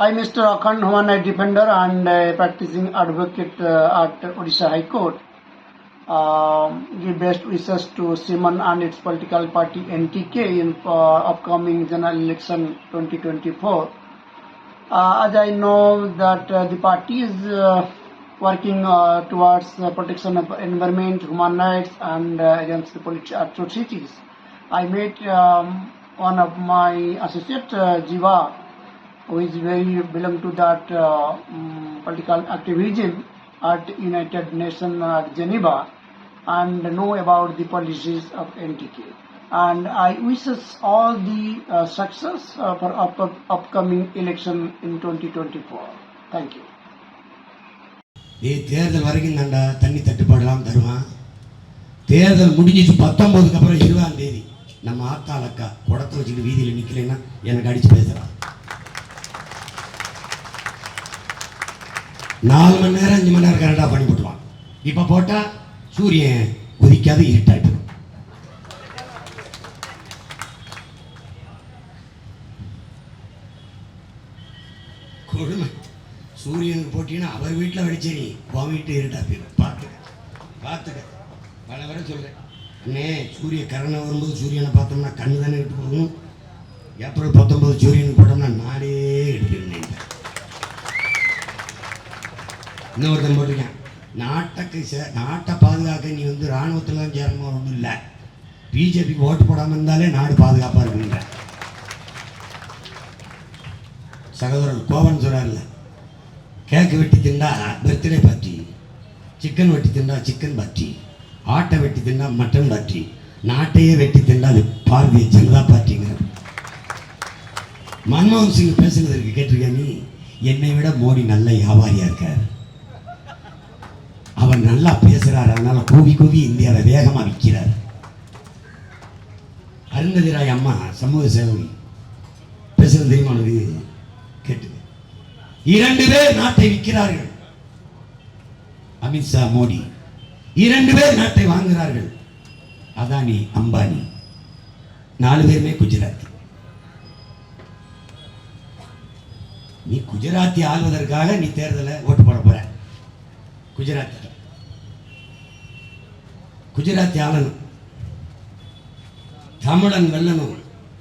I, am Mr. Akhand Human Rights Defender and uh, practicing advocate uh, at Odisha High Court, um, give best wishes to Simon and its political party NTK in uh, upcoming general election 2024. Uh, as I know that uh, the party is uh, working uh, towards protection of environment, human rights, and against the political atrocities. I met um, one of my associate, Jiva, who is very belong to that uh, um, political activism at United Nations at Geneva, and know about the policies of NTK. And I wishes all the uh, success uh, for up- upcoming election in 2024. Thank you. ஏய் தேர்தல் வரைக்கும் தாண்டா தண்ணி தட்டுப்பாடெல்லாம் தருவான் தேர்தல் முடிஞ்சிச்சு பத்தொன்பதுக்கு அப்புறம் இருபதாம் தேதி நம்ம ஆத்தாளக்கா குடத்தை வச்சுட்டு வீதியில் நிற்கலைன்னா எனக்கு அடிச்சு பேசுகிறான் நாலு மணி நேரம் அஞ்சு மணி நேரம் கரெக்டாக பண்ணி போட்டுவான் இப்போ போட்டால் சூரியன் உதிக்காது இருட்டாயிட்டு கொடுமை. சூரியனுக்கு போட்டின்னா அவர் வீட்டில் வெடிச்சே உன் வீட்டு இருட்டா போயிடும் பார்த்துக்க. பார்த்துக்க. பல வர சொல்கிறேன் அண்ணே சூரிய கரணை வரும்போது சூரியனை பார்த்தோம்னா கண்ணு தானே விட்டு போகணும் ஏப்ரல் பத்தொம்போது சூரியனுக்கு போட்டோம்னா நாடே இன்னொருத்தன் போட்டிருக்கேன். நாட்டுக்கு சே- நாட்டை பாதுகாக்க நீ வந்து இராணுவத்தில் தான் சேரணும் ஒன்றும் இல்லை. பிஜேபிக்கு ஓட்டு போடாமல் இருந்தாலே நாடு பாதுகாப்பாக இருக்குன்ற சகோதரன் கோவன் சொல்கிறார்ல கேக்கு வெட்டி திண்டா பர்த்டே பார்ட்டி சிக்கன் வெட்டி திண்டா சிக்கன் பார்ட்டி ஆட்டை வெட்டி திண்டா மட்டன் பார்ட்டி நாட்டையே வெட்டி திண்டா அது பாரதிய ஜனதா பார்ட்டிங்கிற மன்மோகன் சிங் பேசுனதற்கு கேட்டிருக்கேன் நீ? என்னை விட மோடி நல்ல வியாபாரியாக இருக்கார். அவர் நல்லா பேசுகிறார் அதனால் கூவி கூவி இந்தியாவில் வேகமாக விற்கிறார். அருந்ததிராய் அம்மா சமூக சேவகி பேசுறது தெரியுமா உனக்கு? கேட்டு இரண்டு பேர் நாட்டை விற்கிறார்கள். அமித்ஷா மோடி. இரண்டு பேர் நாட்டை வாங்குகிறார்கள். அதானி அம்பானி. நாலு பேருமே குஜராத் நீ குஜராத்தி ஆள்வதற்காக நீ தேர்தலை ஓட்டு போட போற. குஜராத்தி. குஜராத்தி ஆளணும். தமிழன் வெல்லணும்.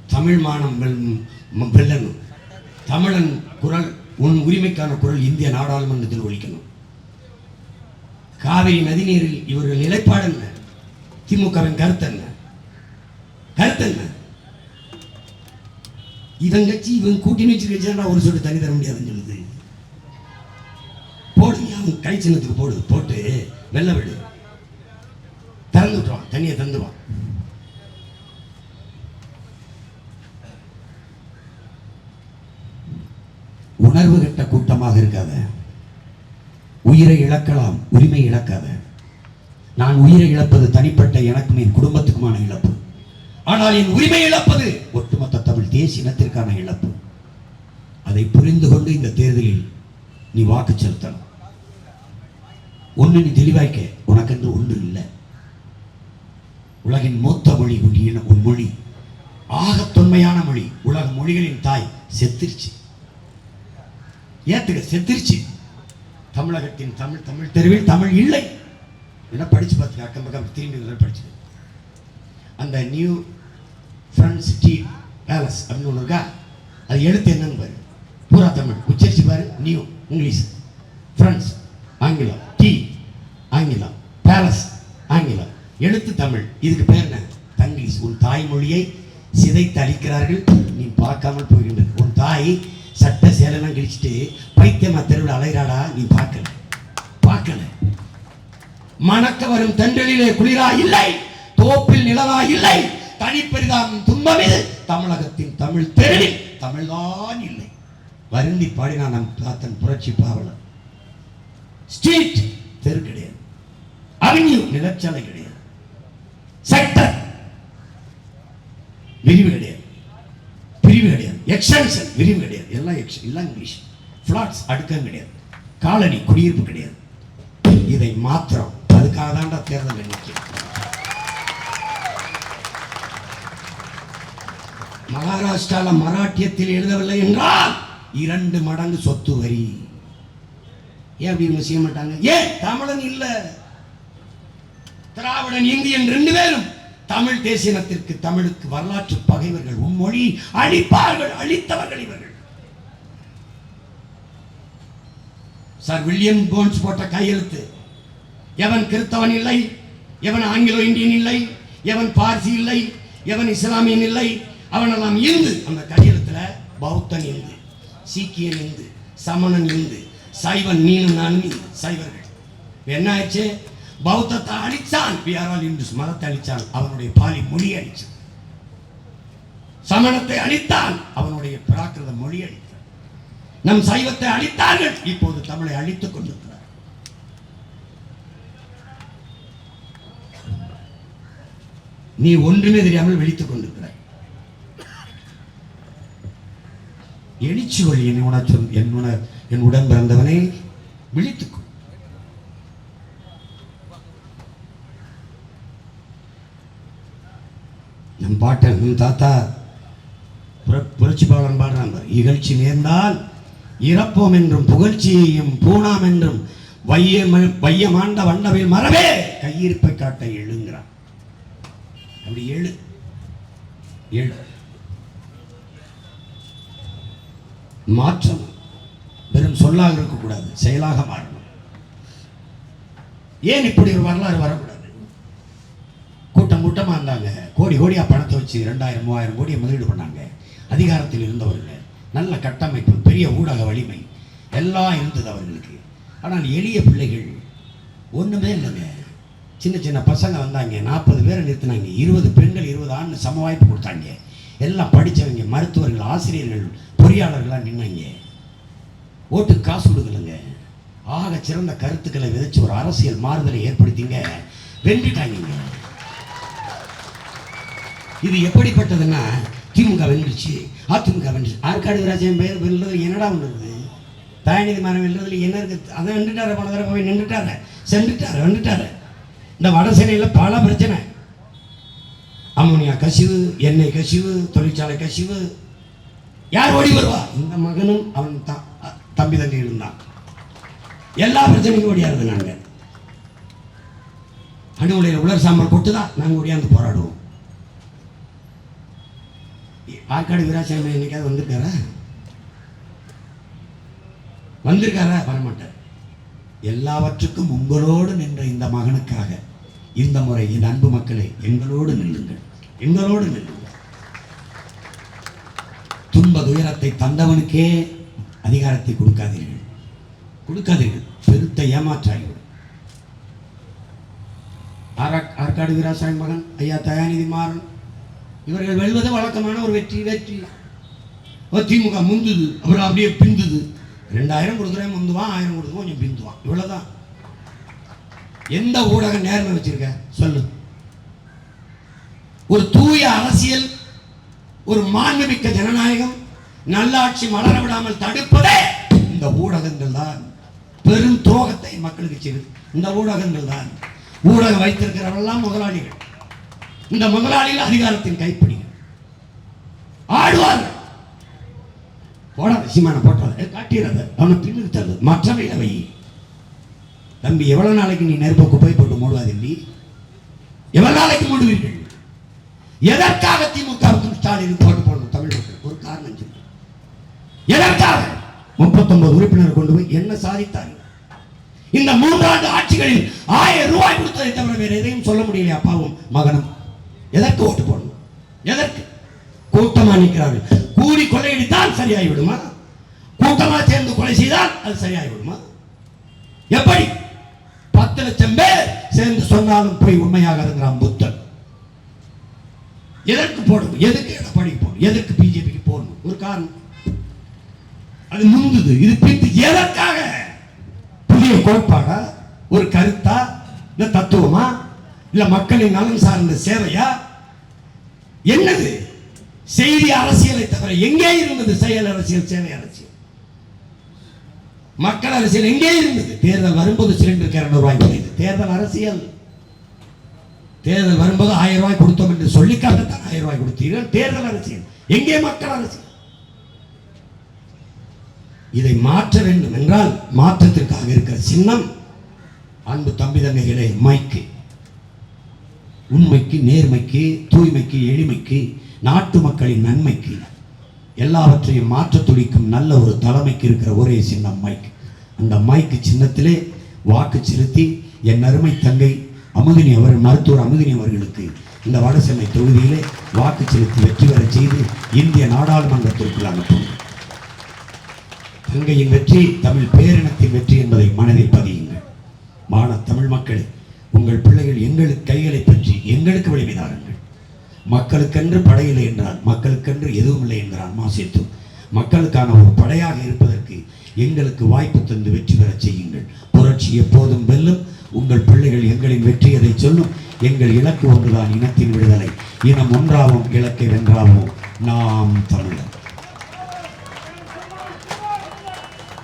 தமிழ் மானம் வெல்- வெல்லணும். தமிழன் குரல் உன் உரிமைக்கான குரல் இந்திய நாடாளுமன்றத்தில் ஒழிக்கணும் காவிரி நதிநீரில் இவர்கள் நிலைப்பாடு என்ன? திமுகவின் கருத்து என்ன? கருத்து என்ன? இவன் கட்சி இவன் கூட்டணி வச்சு கட்சியா ஒரு சொட்டு தண்ணி தர முடியாதுன்னு சொல்லுது. போடுங்க அவன் கை சின்னத்துக்கு போடு போட்டு வெள்ள விடு தண்ணியை தந்துவான் உணர்வு கெட்ட கூட்டமாக இருக்காத. உயிரை இழக்கலாம் உரிமை இழக்காத. நான் உயிரை இழப்பது தனிப்பட்ட எனக்கும் என் குடும்பத்துக்குமான இழப்பு. ஆனால் என் உரிமை இழப்பது ஒட்டுமொத்த தமிழ் தேசிய இனத்திற்கான இழப்பு. அதை புரிந்து கொண்டு இந்த தேர்தலில் நீ வாக்கு செலுத்தணும். ஒன்று நீ தெளிவாய்க்க உனக்கென்று ஒன்று இல்லை. உலகின் மூத்த மொழி உன் ஒரு உன் மொழி. ஆக தொன்மையான மொழி. உலக மொழிகளின் தாய் செத்திருச்சு. ஏத்துக்க செத்திருச்சு. தமிழகத்தின் தமிழ் தமிழ் தெருவில் தமிழ் இல்லை. என்ன படிச்சு பார்த்துக்க அக்கம் பக்கம் திரும்பி படிச்சு அந்த நியூ ஃப்ரண்ட் சிட்டி பேலஸ் அப்படின்னு ஒன்று இருக்கா? அது எழுத்து என்னன்னு பாரு. பூரா தமிழ். உச்சரிச்சு பாரு. நியூ இங்கிலீஷ் ஃப்ரெண்ட்ஸ் ஆங்கிலம். டி ஆங்கிலம். பேலஸ் ஆங்கிலம். எழுத்து தமிழ். இதுக்கு பேர் என்ன? தங்கிலீஷ் உன் தாய்மொழியை சிதைத்து அழிக்கிறார்கள். நீ பார்க்காமல் போகின்றது. உன் தாய் சட்ட சேலெல்லாம் கிழிச்சிட்டு பைத்தியமா தெருவில் அலைகிறாடா நீ பார்க்கல. பார்க்கல. மணக்க வரும் தென்றலிலே குளிரா இல்லை. தோப்பில் நிலவா இல்லை. தனிப்பெரிதாம் துன்பம் இது தமிழகத்தின் தமிழ் தெருவில் தமிழ்தான் இல்லை. வருந்தி பாடினான் நம் தாத்தன் புரட்சி பாவலர். ஸ்ட்ரீட் தெரு கிடையாது. அவென்யூ நிலச்சாலை கிடையாது. செக்டர் விரிவு கிடையாது. பிரிவு கிடையாது. எக்ஸ்டென்ஷன் விரிவு கிடையாது. எல்லாம் எக்ஸ் எல்லாம் இங்கிலீஷ் ஃப்ளாட்ஸ் அடுக்கம் கிடையாது. காலனி குடியிருப்பு கிடையாது. இதை மாத்திரம் அதுக்காக தான்டா தேர்தல் நிற்கிறேன் மகாராஷ்டிரால மராட்டியத்தில் எழுதவில்லை என்றால் இரண்டு மடங்கு சொத்து வரி. ஏன் அப்படி இவங்க செய்ய மாட்டாங்க? ஏன்? தமிழன் இல்லை. திராவிடன் இந்தியன் ரெண்டு பேரும் தமிழ் தேசியனத்திற்கு தமிழுக்கு வரலாற்று பகைவர்கள். உன்மொழி அழிப்பார்கள் அழித்தவர்கள் இவர்கள். சார் வில்லியம் போன்ஸ் போட்ட கையெழுத்து. எவன் கிறித்தவன் இல்லை எவன் ஆங்கிலோ இந்தியன் இல்லை எவன் பார்சி இல்லை எவன் இஸ்லாமியன் இல்லை அவனெல்லாம் இந்து. அந்த கையெழுத்துல பௌத்தன் இந்து சீக்கியன் இந்து சமணன் இந்து சைவன் நீனும் நானும் இந்து சைவர்கள். என்ன ஆயிடுச்சு? பௌத்தத்தை அழிச்சான் பிஆர்ஆல் இந்துஸ் மதத்தை அழிச்சான் அவனுடைய பாலி மொழி அழிச்சான் சமணத்தை அழித்தான் அவனுடைய பிராகிருத மொழி அழித்தான் நம் சைவத்தை அழித்தார்கள் இப்போது தமிழை அழித்துக் கொண்டிருக்கிறார் நீ ஒன்றுமே தெரியாமல் விழித்துக் கொண்டிருக்கிறாய். எழுச்சி வழி என் சொல் என் என் உடன் பிறந்தவனை விழித்துக் நம் பாட்டன் தாத்தா. புர- புரட்சி பாடுறான் பாடுறாங்க. இகழ்ச்சி நேர்ந்தால் இறப்போம் என்றும் புகழ்ச்சியையும் பூணாம் என்றும் வைய வையமாண்ட வண்டவில் மரபே கையிருப்பை காட்ட எழுங்கிறான். அப்படி எழு எழு மாற்றம். வெறும் சொல்லாக இருக்கக்கூடாது செயலாக மாறணும். ஏன் இப்படி ஒரு வரலாறு வரக்கூடாது? கூட்டம் கூட்டமாக இருந்தாங்க கோடி கோடியாக பணத்தை வச்சு ரெண்டாயிரம் மூவாயிரம் கோடியை முதலீடு பண்ணாங்க. அதிகாரத்தில் இருந்தவர்கள். நல்ல கட்டமைப்பு பெரிய ஊடக வலிமை. எல்லாம் இருந்தது அவர்களுக்கு. ஆனால் எளிய பிள்ளைகள் ஒன்றுமே இல்லைங்க. சின்ன சின்ன பசங்க வந்தாங்க. நாற்பது பேரை நிறுத்தினாங்க. இருபது பெண்கள் இருபது ஆண் சம வாய்ப்பு கொடுத்தாங்க. எல்லாம் படித்தவங்க மருத்துவர்கள் ஆசிரியர்கள் பொறியாளர்களாக நின்னாங்க. ஓட்டுக்கு காசு கொடுக்கலங்க. ஆக சிறந்த கருத்துக்களை விதைச்சு ஒரு அரசியல் மாறுதலை ஏற்படுத்திங்க. வென்றுட்டாங்க இது எப்படிப்பட்டதுன்னா திமுக வென்றுச்சு அதிமுக வென்றுச்சு. ஆற்காடு விராஜன் பெயர் வெல்றது என்னடா ஒன்று தயாநிதி மரம் வெல்றதுல என்ன இருக்குது அதை வென்றுட்டார போன தடவை போய் நின்றுட்டார சென்றுட்டார வென்றுட்டார. இந்த வட சென்னையில் பல பிரச்சனை. அம்மோனியா கசிவு எண்ணெய் கசிவு தொழிற்சாலை கசிவு. யார் ஓடி வருவா? இந்த மகனும் அவன் தான் தம்பி தங்கி இருந்தான் எல்லா பிரச்சனையும் ஓடியாருது நாங்க. அணுகுலையில் உலர் சாம்பார் தான் நாங்கள் ஓடியாந்து போராடுவோம். ஆற்காடு வீராசாமி என்னைக்காவது வந்திருக்காரா? வந்திருக்காரா? வரமாட்டார். எல்லாவற்றுக்கும் உங்களோடு நின்ற இந்த மகனுக்காக இந்த முறை என் அன்பு மக்களை எங்களோடு நில்லுங்கள். எங்களோடு நில்லுங்கள். துன்ப துயரத்தை தந்தவனுக்கே அதிகாரத்தை கொடுக்காதீர்கள். கொடுக்காதீர்கள். பெருத்த ஏமாற்றாகிவிடும் ஆரா- ஆற்காடு வீராசாமி மகன் ஐயா தயாநிதி மாறன். இவர்கள் வெல்வது வழக்கமான ஒரு வெற்றி வெற்றி. திமுக முந்துது அப்புறம் அப்படியே பிந்துது. ரெண்டாயிரம் கொடுக்குறேன் முந்துவான் ஆயிரம் கொடுக்குவோம் கொஞ்சம் பிந்துவான் இவ்வளவுதான். எந்த ஊடகம் நேர்மை வச்சிருக்க? சொல்லு. ஒரு தூய அரசியல் ஒரு மாண்புமிக்க ஜனநாயகம் நல்லாட்சி மலர விடாமல் தடுப்பதே இந்த ஊடகங்கள் தான். பெரும் துரோகத்தை மக்களுக்கு செய்யுது இந்த ஊடகங்கள் தான். ஊடகம் வைத்திருக்கிறவெல்லாம் முதலாளிகள். இந்த முதலாளிகள் அதிகாரத்தின் கைப்பிடி. ஆடுவார்கள். போடாத சீமான போட்டாத காட்டிடாத அவனை பின்னுக்கு தருது மற்றவை அவை. தம்பி எவ்வளவு நாளைக்கு நீ நெருப்ப குப்பை போட்டு மூடுவாதில்லை எவ்வளவு நாளைக்கு மூடுவீர்கள்? எதற்காக திமுகவுக்கும் ஸ்டாலின் போட்டு போடணும் தமிழ் மக்கள்? ஒரு காரணம் சொல்லு. எதற்காக? முப்பத்தொன்பது உறுப்பினர் கொண்டு போய் என்ன சாதித்தார்கள் இந்த மூன்றாண்டு ஆட்சிகளில் ஆயிரம் ரூபாய் கொடுத்ததை தவிர வேறு எதையும் சொல்ல முடியல அப்பாவும் மகனும். எதற்கு ஓட்டு போடணும்? எதற்கு? கூட்டமா நிற்கிறார்கள் கூடி கொள்ளையடித்தால் சரியாகி விடுமா கூட்டமா சேர்ந்து கொலை செய்தால் அது சரியாகி விடுமா எப்படி? பத்து லட்சம் பேர் சேர்ந்து சொன்னாலும் போய் உண்மையாகாதுங்கிறான் புத்தன். எதற்கு போடணும்? எதுக்கு எடப்பாடி போடணும்? எதற்கு பிஜேபிக்கு போடணும்? ஒரு காரணம். அது முந்துது. இது பித்து எதற்காக? புதிய கோட்பாடா? ஒரு கருத்தா? இந்த தத்துவமா? இல்ல மக்களின் நலன் சார்ந்த சேவையா? என்னது? செய்தி அரசியலை தவிர எங்கே இருந்தது செயல் அரசியல் சேவை அரசியல்? மக்கள் அரசியல் எங்கே இருந்தது? தேர்தல் வரும்போது சிலிண்டருக்கு இருநூறு ரூபாய் குறையுது தேர்தல் அரசியல். தேர்தல் வரும்போது ஆயிரம் ரூபாய் கொடுத்தோம் என்று சொல்லிக்காகத்தான் ஆயிரம் ரூபாய் கொடுத்தீர்கள். தேர்தல் அரசியல். எங்கே மக்கள் அரசியல்? இதை மாற்ற வேண்டும் என்றால் மாற்றத்திற்காக இருக்கிற சின்னம் அன்பு தம்பி தங்கைகளே மைக்கு. உண்மைக்கு நேர்மைக்கு தூய்மைக்கு எளிமைக்கு நாட்டு மக்களின் நன்மைக்கு எல்லாவற்றையும் மாற்ற துடிக்கும் நல்ல ஒரு தலைமைக்கு இருக்கிற ஒரே சின்னம் மைக் அந்த மைக்கு சின்னத்திலே வாக்கு செலுத்தி என் அருமை தங்கை அமுதினி அவர் மருத்துவர் அமுதினி அவர்களுக்கு இந்த வடசென்னை தொகுதியிலே வாக்கு செலுத்தி வெற்றி பெறச் செய்து இந்திய நாடாளுமன்றத்திற்குள் அனுப்பும். தங்கையின் வெற்றி தமிழ் பேரினத்தின் வெற்றி என்பதை மனதில் பதியுங்கள். மான தமிழ் மக்கள் உங்கள் பிள்ளைகள் எங்களுக்கு கைகளை பற்றி எங்களுக்கு வலிமைதாருங்கள் மக்களுக்கென்று படையில்லை என்றால் மக்களுக்கென்று எதுவும் இல்லை என்கிறான் மாசேத்து. மக்களுக்கான ஒரு படையாக இருப்பதற்கு எங்களுக்கு வாய்ப்பு தந்து வெற்றி பெறச் செய்யுங்கள். புரட்சி எப்போதும் வெல்லும். உங்கள் பிள்ளைகள் எங்களின் வெற்றி சொல்லும். எங்கள் இலக்கு ஒன்றுதான் இனத்தின் விடுதலை. இனம் ஒன்றாவும் இலக்கை வென்றாவும் நாம் தமிழர்.